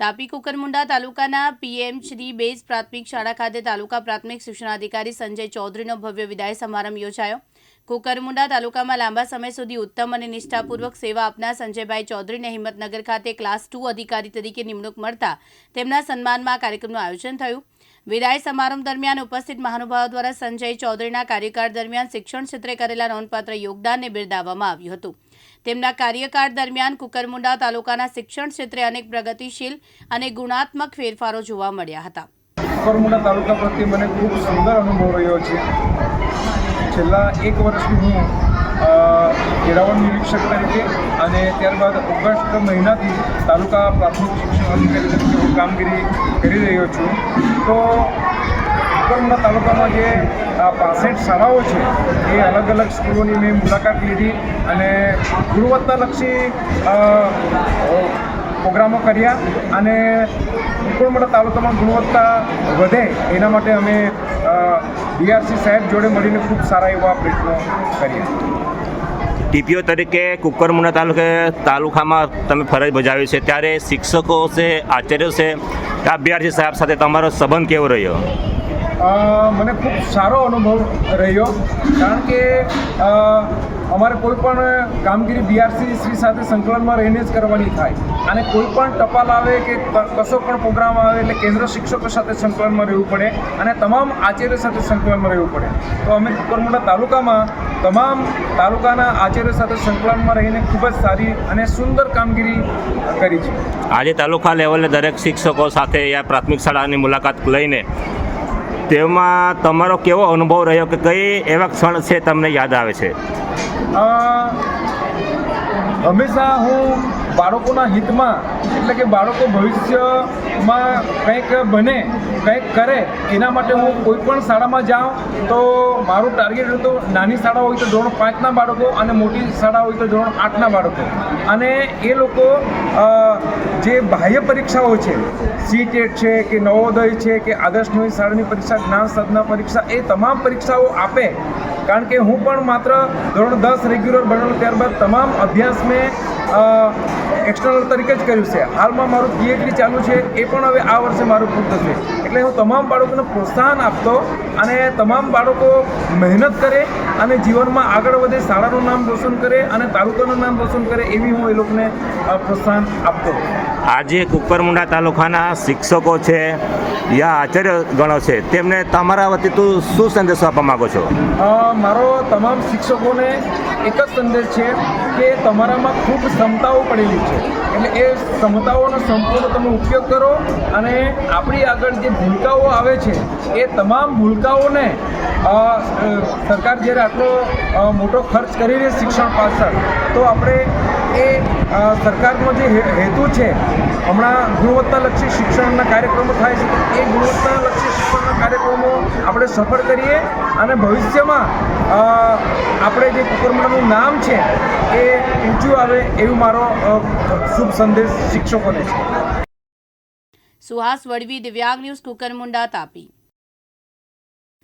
તાપી કુકરમુંડા તાલુકાના PM Shri base પ્રાથમિક શાળા ખાતે તાલુકા પ્રાથમિક શિક્ષણાધિકારી સંજય ચૌધરીનો ભવ્ય વિદાય સમારંભ યોજાયો. કુકરમુંડા તાલુકામાં લાંબા સમય સુધી ઉત્તમ અને નિષ્ઠાપૂર્વક સેવા આપનાર સંજયભાઈ ચૌધરીને હિંમતનગર ખાતે ક્લાસ ટુ અધિકારી તરીકે નિમણૂક મળતા તેમના સન્માનમાં આ કાર્યક્રમનું આયોજન થયું. વિદાય સમારંભ દરમિયાન ઉપસ્થિત મહાનુભાવો દ્વારા સંજય ચૌધરીના કાર્યકાળ દરમિયાન શિક્ષણ ક્ષેત્રે કરેલા નોંધપાત્ર યોગદાનને બિરદાવવામાં આવ્યું હતું. તેમના કાર્યકાળ દરમિયાન કુકરમુંડા તાલુકાના શિક્ષણ ક્ષેત્રે અનેક પ્રગતિશીલ અને ગુણાત્મક ફેરફારો જોવા મળ્યા હતા. કુકરમુંડા તાલુકા પ્રત્યે મને ખૂબ સુંદર અનુભવ રહ્યો છે. છેલ્લા એક વર્ષથી હું વેરાવળ નિરીક્ષક તરીકે અને ત્યારબાદ ઓગસ્ટ મહિનાથી તાલુકા પ્રાથમિક શિક્ષણ અધિકારી તરીકે કામગીરી કરી રહ્યો છું. તો કરમુંડા તાલુકામાં જે પાસઠ શાળાઓ છે, એ અલગ અલગ સ્કૂલોની મેં મુલાકાત લીધી અને ગુણવત્તાલક્ષી પ્રોગ્રામો કર્યા અને કુકરમુંડા તાલુકામાં ગુણવત્તા વધે એના માટે અમે ડીઆરસી સાહેબ જોડે મળીને ખૂબ સારા એવા પ્રયત્નો કર્યા. ટીપીઓ તરીકે કુકરમુના તાલુકે, તાલુકામાં તમે ફરજ બજાવી છે, ત્યારે શિક્ષકો છે, આચાર્યો છે કે અભ્યાર્થી સાહેબ સાથે તમારો સંબંધ કેવો રહ્યો? મને ખૂબ સારો અનુભવ રહ્યો, કારણ કે અમારે કોઈ પણ કામગીરી બીઆરસી શ્રી સાથે સંકલનમાં રહીને જ કરવાની થાય. અને કોઈ પણ ટપાલ આવે કે કશો પણ પ્રોગ્રામ આવે એટલે કેન્દ્ર શિક્ષકો સાથે સંકલનમાં રહેવું પડે અને તમામ આચાર્ય સાથે સંકલનમાં રહેવું પડે. તો અમે કુકરમુંડા તાલુકામાં તમામ તાલુકાના આચાર્ય સાથે સંકલનમાં રહીને ખૂબ જ સારી અને સુંદર કામગીરી કરી છે. આજે તાલુકા લેવલે દરેક શિક્ષકો સાથે યા પ્રાથમિક શાળાની મુલાકાત લઈને તેમાં તમારો કેવો અનુભવ રહ્યો કે કઈ એવા ક્ષણ છે તમને યાદ આવે છે? હંમેશા હું બાળકોના હિતમાં, એટલે કે બાળકો ભવિષ્યમાં કંઈક બને, કંઈક કરે, એના માટે હું કોઈ પણ શાળામાં જાઉં, તો મારું ટાર્ગેટ હતું નાની શાળા હોય તો ધોરણ પાંચના બાળકો અને મોટી શાળા હોય તો ધોરણ આઠના બાળકો. અને એ લોકો જે બાહ્ય પરીક્ષાઓ છે સીટેટ છે કે નવોદય છે કે આદર્શ શાળાની પરીક્ષા, જ્ઞાન સાધના પરીક્ષા, એ તમામ પરીક્ષાઓ આપે કારણ કે હું પણ માત્ર ધોરણ દસ રેગ્યુલર ભણેલો ત્યારબાદ તમામ અભ્યાસ મેં એક્સટર્નલ તરીકે જ કર્યું છે. હાલમાં મારું પીએચડી ચાલુ છે, એ પણ હવે આ વર્ષે મારું પૂરું થશે. એટલે હું તમામ બાળકોને પ્રોત્સાહન આપતો અને તમામ બાળકો મહેનત કરે અને જીવનમાં આગળ વધે શાળાનું નામ રોશન કરે અને તાલુકાનું નામ રોશન કરે એવી હું એ લોકોને પ્રોત્સાહન આપતો. આજે કુકરમુંડા તાલુકાના શિક્ષકો છે યા આચાર્ય ગણો છે તેમને તમારા વતી તું શું સંદેશો આપવા માગો છો? મારો તમામ શિક્ષકોને એક જ સંદેશ છે કે તમારામાં ખૂબ ક્ષમતાઓ પડેલી છે. એટલે એ ક્ષમતાઓનો સંપૂર્ણ તમે ઉપયોગ કરો અને આપણી આગળ જે ભૂલકાઓ આવે છે, એ તમામ ભૂલકાઓને સરકાર જ્યારે આટલો મોટો ખર્ચ કરી રહી શિક્ષણ પાછળ, તો આપણે એ સરકારનો જે હેતુ છે, હમણાં ગુણવત્તાલક્ષી શિક્ષણના કાર્યક્રમો થાય છે, એ ગુણવત્તાલક્ષી શિક્ષણના કાર્યક્રમો આપણે સફળ કરીએ અને ભવિષ્યમાં આપણે જે કુકરમંડળનું નામ છે, એ ઊંચું આવે એવું મારો શુભ સંદેશ શિક્ષકોને છે. સુહાસ વડવી દિવ્યાંગ ન્યૂઝ કુકરમુંડા તાપી.